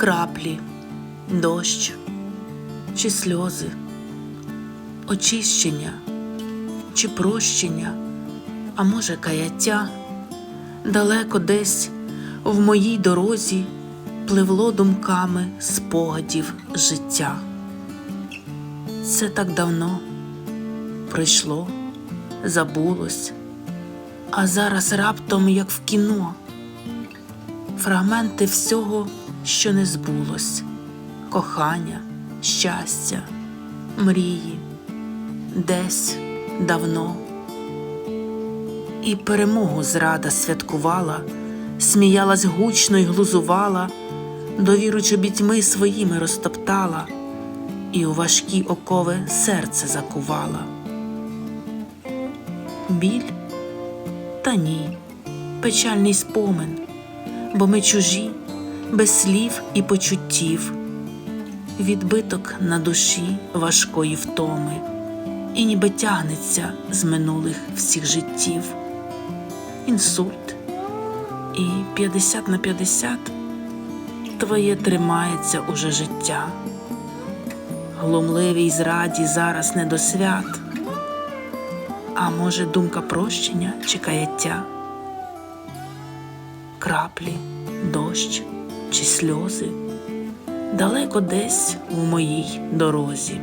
краплі, дощ чи сльози, очищення чи прощення, а може, каяття, далеко десь в моїй дорозі пливло думками спогадів життя. Це так давно пройшло, забулось, а зараз раптом, як в кіно, фрагменти всього, що не збулось, кохання, щастя, мрії, десь давно. І перемогу зрада святкувала, сміялась гучно й глузувала, довіру чобітьми своїми розтоптала, і у важкі окови серце закувала. Біль? Та ні, печальний спомин, бо ми чужі, без слів і почуттів, відбиток на душі важкої втоми, і ніби тягнеться з минулих всіх життів. Інсульт. І 50 на 50 твоє тримається уже життя. Глумливій зраді зараз не до свят, а може думка прощення чи каяття, краплі, дощ чи сльози далеко десь у моїй дорозі.